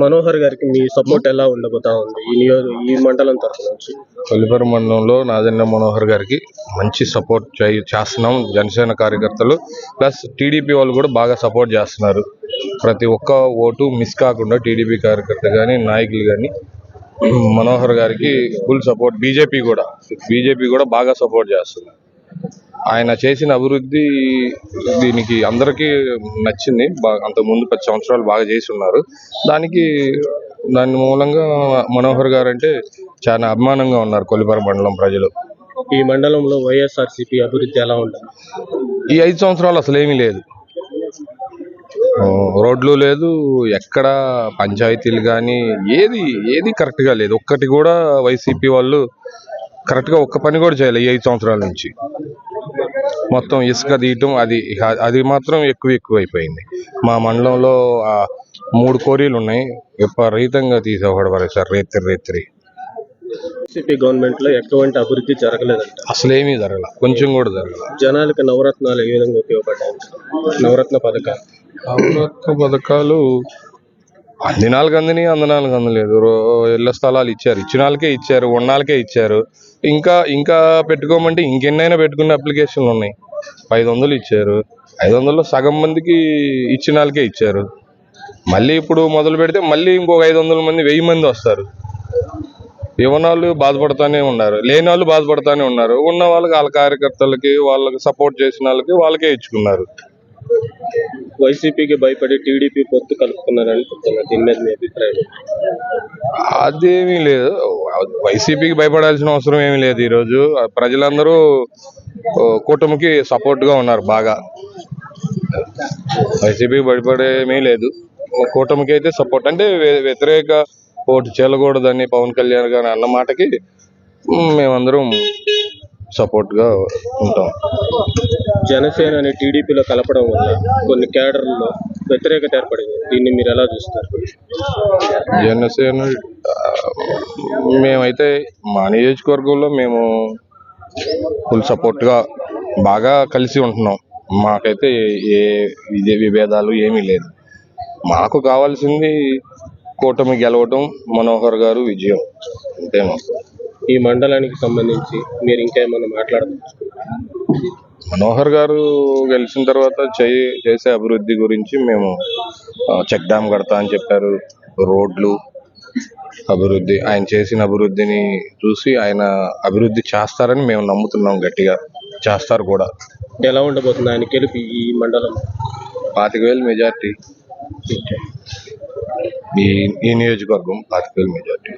మనోహర్ గారికి మీ సపోర్ట్ ఎలా ఉండబోతా ఉంది? ఈ నియోజక ఈ మండలం తరఫు నుంచి. కొల్లిపర మండలంలో నాదెండ్ల మనోహర్ గారికి మంచి సపోర్ట్ చేస్తున్నాం. జనసేన కార్యకర్తలు ప్లస్ టీడీపీ వాళ్ళు కూడా బాగా సపోర్ట్ చేస్తున్నారు. ప్రతి ఒక్క ఓటు మిస్ కాకుండా టీడీపీ కార్యకర్త కానీ నాయకులు కానీ మనోహర్ గారికి ఫుల్ సపోర్ట్ బీజేపీ కూడా బీజేపీ కూడా బాగా సపోర్ట్ చేస్తుంది. ఆయన చేసిన అభివృద్ధి దీనికి అందరికీ నచ్చింది. బాగా అంత ముందు పది సంవత్సరాలు బాగా చేసి ఉన్నారు. దానికి దాని మూలంగా మనోహర్ గారు అంటే చాలా అభిమానంగా ఉన్నారు కొల్లిపర మండలం ప్రజలు. ఈ మండలంలో వైఎస్ఆర్సీపీ అభివృద్ధి ఎలా ఉంటుంది? ఈ ఐదు సంవత్సరాలు అసలు ఏమీ లేదు. రోడ్లు లేదు ఎక్కడ పంచాయతీలు కానీ ఏది ఏది కరెక్ట్గా లేదు. ఒక్కటి కూడా వైసీపీ వాళ్ళు కరెక్ట్గా ఒక్క పని కూడా చేయలేదు ఈ ఐదు సంవత్సరాల నుంచి. మొత్తం ఇసుక తీయటం అది అది మాత్రం ఎక్కువ ఎక్కువ అయిపోయింది. మా మండలంలో మూడు కోరీలు ఉన్నాయి. విపరీతంగా తీసేవాడు సార్ రేత్రి రేత్రి. వైసీపీ గవర్నమెంట్లో ఎటువంటి అభివృద్ధి జరగలేదంట. అసలు ఏమీ జరగల కొంచెం కూడా జరగల. జనాలకి నవరత్నాలు ఏ విధంగా ఉపయోగపడ్డాయి? నవరత్న పథకాలు. నవరత్న పథకాలు అందినాలకు అందని అందనాలకు అందలేదు. రో- ఇళ్ళ స్థలాలు ఇచ్చారు. ఇచ్చిన వాళ్ళకే ఇచ్చారు ఉన్నాళ్ళకే ఇచ్చారు. ఇంకా ఇంకా పెట్టుకోమంటే ఇంకెన్నైనా పెట్టుకునే అప్లికేషన్లు ఉన్నాయి. ఐదు వందలు ఇచ్చారు. ఐదు వందల్లో సగం మందికి ఇచ్చిన వాళ్ళకే ఇచ్చారు. మళ్ళీ ఇప్పుడు మొదలు పెడితే మళ్ళీ ఇంకొక ఐదు వందల మంది వెయ్యి మంది వస్తారు. ఇవ్వనాళ్ళు బాధపడుతూనే ఉన్నారు. లేని వాళ్ళు బాధపడుతూనే ఉన్నారు. ఉన్న వాళ్ళకి వాళ్ళ కార్యకర్తలకి వాళ్ళకి సపోర్ట్ చేసిన వాళ్ళకి వాళ్ళకే ఇచ్చుకున్నారు. వైసీపీకి భయపడి టీడీపీ పొత్తు కలుపుకున్నారని చెప్తున్నారు. దీని మీద మీ అభిప్రాయం అదేమీ లేదు. వైసీపీకి భయపడాల్సిన అవసరం ఏమీ లేదు ఈరోజు. ప్రజలందరూ కూటమికి సపోర్ట్గా ఉన్నారు బాగా. వైసీపీకి భయపడేమీ లేదు. కూటమికి అయితే సపోర్ట్ అంటే వ్యతిరేక ఓటు చేయకూడదని పవన్ కళ్యాణ్ గారు అన్న మాటకి మేమందరం సపోర్ట్గా ఉంటాం జనసేనని టీడీపీలో కలపడం వల్ల కొన్ని కేడర్లలో వ్యతిరేకత ఏర్పడింది. దీన్ని మీరు ఎలా చూస్తారు? జనసేన మేమైతే మా నియోజకవర్గంలో మేము ఫుల్ సపోర్ట్గా బాగా కలిసి ఉంటున్నాం. మాకైతే ఏ విధే విభేదాలు ఏమీ లేదు. మాకు కావాల్సింది కూటమి గెలవటం మనోహర్ గారు విజయం. అంతేమో ఈ మండలానికి సంబంధించి మీరు ఇంకేమైనా మాట్లాడదలుచుకున్నారా? మనోహర్ గారు గెలిచిన తర్వాత చేయి చేసే అభివృద్ధి గురించి మేము చెక్ డ్యామ్ కడతా అని చెప్పారు. రోడ్లు అభివృద్ధి ఆయన చేసిన అభివృద్ధిని చూసి ఆయన అభివృద్ధి చేస్తారని మేము నమ్ముతున్నాం గట్టిగా. చేస్తారు కూడా. ఎలా ఉండబోతుంది? ఆయన గెలిపి ఈ మండలం? పాతిక వేలు మెజార్టీ ఈ ఈ నియోజకవర్గం పాతిక వేలు మెజార్టీ